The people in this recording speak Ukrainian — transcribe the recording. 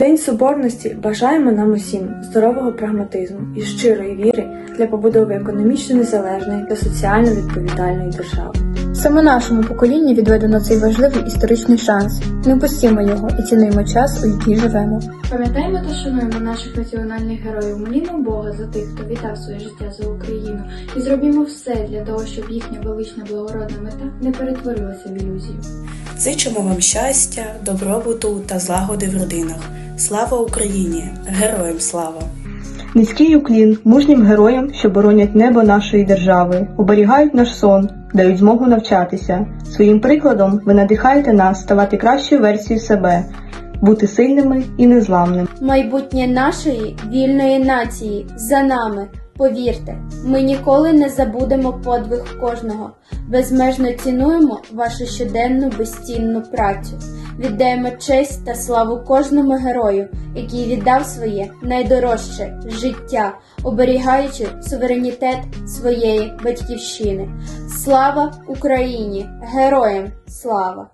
День Соборності бажаємо нам усім здорового прагматизму і щирої віри для побудови економічно незалежної та соціально відповідальної держави. Саме нашому поколінню відведено цей важливий історичний шанс. Не упустімо його і цінуємо час, у який живемо. Пам'ятаємо та шануємо наших національних героїв, молімо Бога за тих, хто віддав своє життя за Україну, і зробімо все для того, щоб їхня велична благородна мета не перетворилася в ілюзію. Зичимо вам щастя, добробуту та злагоди в родинах. Слава Україні! Героям слава! Низький уклін мужнім героям, що боронять небо нашої держави, оберігають наш сон, дають змогу навчатися. Своїм прикладом ви надихаєте нас ставати кращою версією себе, бути сильними і незламними. Майбутнє нашої вільної нації за нами. Повірте, ми ніколи не забудемо подвиг кожного. Безмежно цінуємо вашу щоденну безцінну працю. Віддаємо честь та славу кожному герою, який віддав своє найдорожче життя, оберігаючи суверенітет своєї батьківщини. Слава Україні! Героям слава!